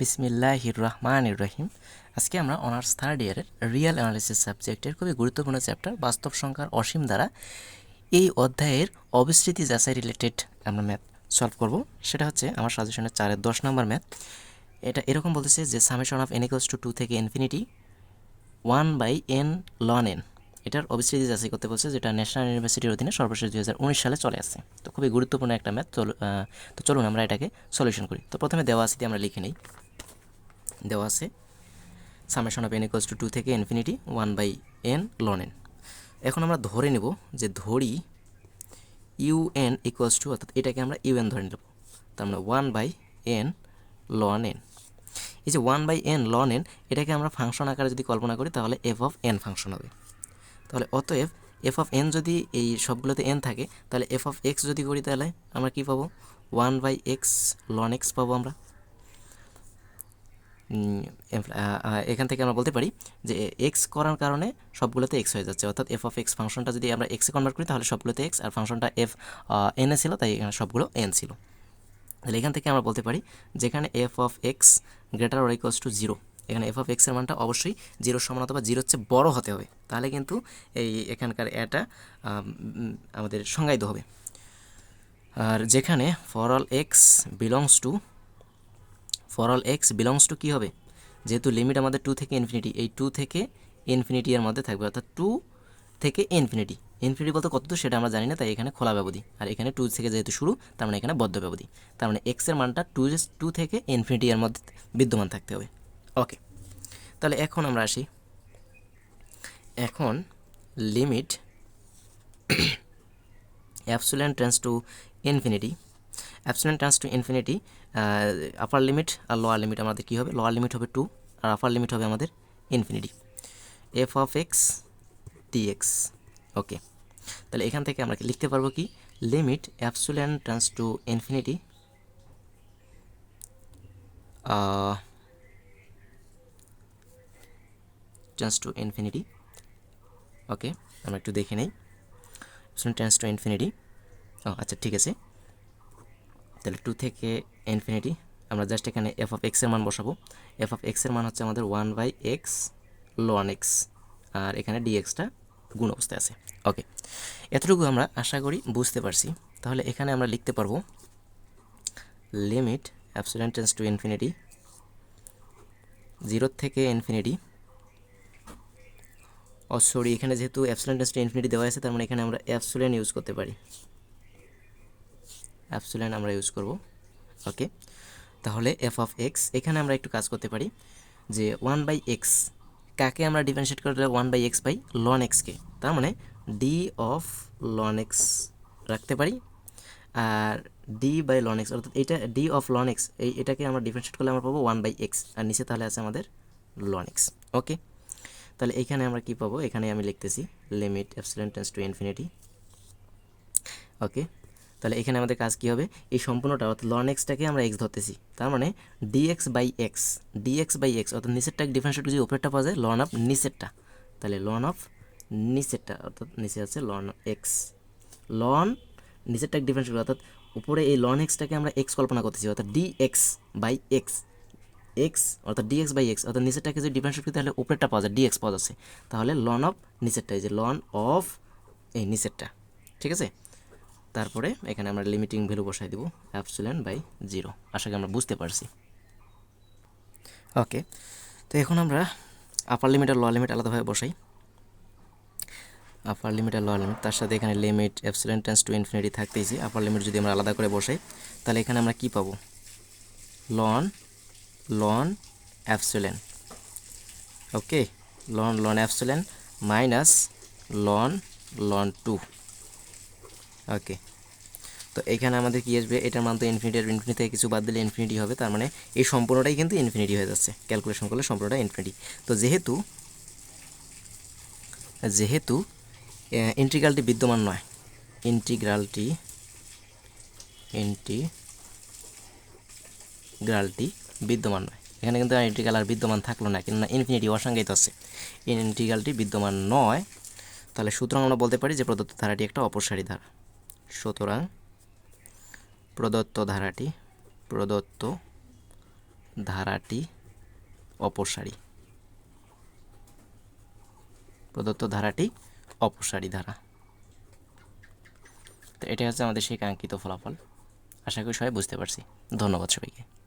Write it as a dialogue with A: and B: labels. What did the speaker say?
A: বিসমিল্লাহির রহমান রহিম। আজকে আমরা অনার্স থার্ড ইয়ারের রিয়েল অ্যানালিসিস সাবজেক্টের খুবই গুরুত্বপূর্ণ চ্যাপ্টার বাস্তব সংখ্যার অসীম দ্বারা। এই অধ্যায়ের অবিস্তৃতি যাচাই রিলেটেড আমরা ম্যাথ সলভ করব। সেটা হচ্ছে আমার সাজেশনের চারের দশ নম্বর ম্যাথ এটা এরকম বলতেছে যে summation of n equals to two থেকে infinity one by n ln n এটার অবিস্তৃতি যাচাই করতে বলছে যেটা ন্যাশনাল ইউনিভার্সিটির অধীনে সর্বশেষ দু হাজার উনিশ সালে চলে আসছে। তো খুবই গুরুত্বপূর্ণ একটা ম্যাথ তো চলুন আমরা এটাকে সলিউশন করি। তো প্রথমে দেওয়া আছে আমরা লিখে নিই। দেওয়া আছে। Summation of n equals to two থেকে infinity one by n ln n এখন আমরা ধরে নেব যে ধরি ইউ এন ইকুয়ালস টু অর্থাৎ এটাকে আমরা ইউ এন ধরে নেব। তার মানে one by n ln n এই যে one by n ln n এটাকে আমরা ফাংশন আকারে যদি কল্পনা করি, তাহলে এফ অফ এন ফাংশন হবে। তাহলে অতএব এফ অফ এন যদি এই সবগুলোতে এন থাকে, তাহলে এফ অফ এক্স যদি করি, তাহলে আমরা কি পাবো? One by x ln x পাবো আমরা। এখান থেকে আমরা বলতে পারি যে এক্স করার কারণে সবগুলোতে এক্স হয়ে যাচ্ছে। অর্থাৎ এফ অফ এক্স ফাংশনটা যদি আমরা এক্সে কনভার্ট করি, তাহলে সবগুলোতে এক্স আর ফাংশনটা এফ এনে ছিল, তাই এখানে সবগুলো এন ছিল। তাহলে এখান থেকে আমরা বলতে পারি যেখানে f of x greater or equals to zero এখানে এফ অফ এক্সের মানটা অবশ্যই জিরোর সমান অথবা জিরোর চেয়ে বড় হতে হবে। তাহলে কিন্তু এই এখানকার এটা আমাদের সংজ্ঞায়িত হবে। আর যেখানে for all x belongs to for all x belongs to কী হবে? যেহেতু লিমিট আমাদের টু থেকে ইনফিনিটি এই টু থেকে ইনফিনিটি এর মধ্যে থাকবে, অর্থাৎ টু থেকে ইনফিনিটি ইনফিনিটি বলতে কত সেটা আমরা জানি না, তাই এখানে খোলা ব্যবধি। আর এখানে টু থেকে যেহেতু শুরু, তার মানে এখানে বদ্ধ ব্যবধি। তার মানে এক্সের মানটা টু টু থেকে ইনফিনিটি এর মধ্যে বিদ্যমান থাকতে হবে। ওকে তাহলে এখন আমরা আসি। এখন limit epsilon tends to infinity epsilon tends to infinity upper limit R lower limit আমাদের কী হবে? লোয়ার লিমিট হবে টু আর আপার লিমিট হবে আমাদের infinity f of x dx okay তাহলে এখান থেকে আমরা লিখতে পারব কি? Limit epsilon tends to infinity tends to infinity okay আমরা একটু দেখে নেই। টেন্স টু ইনফিনিটি ও আচ্ছা ঠিক আছে। তাহলে টু থেকে ইনফিনিটি আমরা জাস্ট এখানে এফ অফ এক্সের মান বসাবো। এফ অফ এক্সের মান হচ্ছে আমাদের one by x ln x আর এখানে ডিএক্সটা গুণ অবস্থায় আছে। ওকে এতটুকু আমরা আশা করি বুঝতে পারছি। তাহলে এখানে আমরা লিখতে পারব limit epsilon tends to infinity zero থেকে ইনফিনিটি ও সরি এখানে যেহেতু অ্যাপসুলেন্ট টেন্স টু ইনফিনিটি দেওয়া আছে, তার মানে এখানে আমরা অ্যাপসুলেন্ট ইউজ করতে পারি। অ্যাপসুলেন্ট আমরা ইউজ করব। ওকে তাহলে এফ অফ এক্স এখানে আমরা একটু কাজ করতে পারি যে ওয়ান বাই এক্স কাকে আমরা ডিফারেন্সিয়েট করে one by x by ln এক্সকে তার মানে ডি অফ লন এক্স রাখতে পারি। আর ডি বাই লন এক্স অর্থাৎ এটা ডি অফ লন এক্স এই এটাকে আমরা ডিফারেন্সিয়েট করলে আমরা পাবো ওয়ান বাই এক্স আর নিচে তাহলে আছে আমাদের লন এক্স ওকে তাহলে এখানে আমরা কি পাবো? এখানে আমি লিখতেছি limit epsilon tends to infinity okay তাহলে এখানে আমাদের কাজ কি হবে? এই সম্পূর্ণটা অর্থাৎ লন এক্সটাকে আমরা এক্স ধরতেছি। তার মানে dx by x dx by x অর্থাৎ নিচেরটা ডিফারেন্সিয়েট যদি উপরেরটা পাওয়া যায় লন অফ নিচেরটা। তাহলে লন অফ নিচেরটা, অর্থাৎ নিচে আছে লন এক্স লন নিচেরটা ডিফারেন্সিয়েট অর্থাৎ উপরে এই লন এক্সটাকে আমরা এক্স কল্পনা করতেছি, অর্থাৎ d x by x x অর্থাৎ ডিএক্স বাই এক্স অর্থাৎ নিচেরটাকে যদি ডিফারেন্সিয়েট করি, তাহলে উপরেরটা পাওয়া যায় ডিএক্স পাওয়া যাচ্ছে। তাহলে লন অফ নিচেরটা, এই যে লন অফ এই নিচেরটা। ঠিক আছে? তারপরে এখানে আমরা লিমিটিং ভ্যালু বসাই দেবো অ্যাপসুলেন্ট বাই জিরো আশা করি আমরা বুঝতে পারছি। ওকে তো এখন আমরা আপার লিমিট আর ল লিমিট আলাদাভাবে বসাই। আপার লিমিট আর ল লিমিট তার সাথে এখানে limit epsilon tends to infinity থাকতেইছে upper limit যদি আমরা আলাদা করে বসাই, তাহলে এখানে আমরা কি পাবো? Ln ln epsilon okay ln ln epsilon minus ln ln two okay তো এখানে আমাদের কি আসবে? এটার মান তো ইনফিনিটি আর ইনফিনিটি থেকে কিছু বাদ দিলে ইনফিনিটি হবে। তার মানে এই সম্পূর্ণটাই কিন্তু ইনফিনিটি হয়ে যাচ্ছে। ক্যালকুলেশন করলে সম্পূর্ণটা ইনফিনিটি তো যেহেতু যেহেতু ইন্টিগ্রালটি বিদ্যমান নয়। ইন্টিগ্রালটি ইন্টিগ্রালটি বিদ্যমান নয়। এখানে কিন্তু ইন্টিগ্রাল আর বিদ্যমান থাকল না, কেননা ইনফিনিটি অসংজ্ঞায়িত আছে। ইন্টিগ্রালটি বিদ্যমান নয়। তাহলে সুতরাং আমরা বলতে পারি যে প্রদত্ত ধারাটি একটা অপসারী ধারা। সুতরাং প্রদত্ত ধারাটি প্রদত্ত ধারাটি অপসারী। প্রদত্ত ধারাটি অপসারী ধারা। তো এটা হচ্ছে আমাদের সেই কাঙ্ক্ষিত ফলাফল। আশা করি সবাই বুঝতে পারছি। ধন্যবাদ সবাইকে।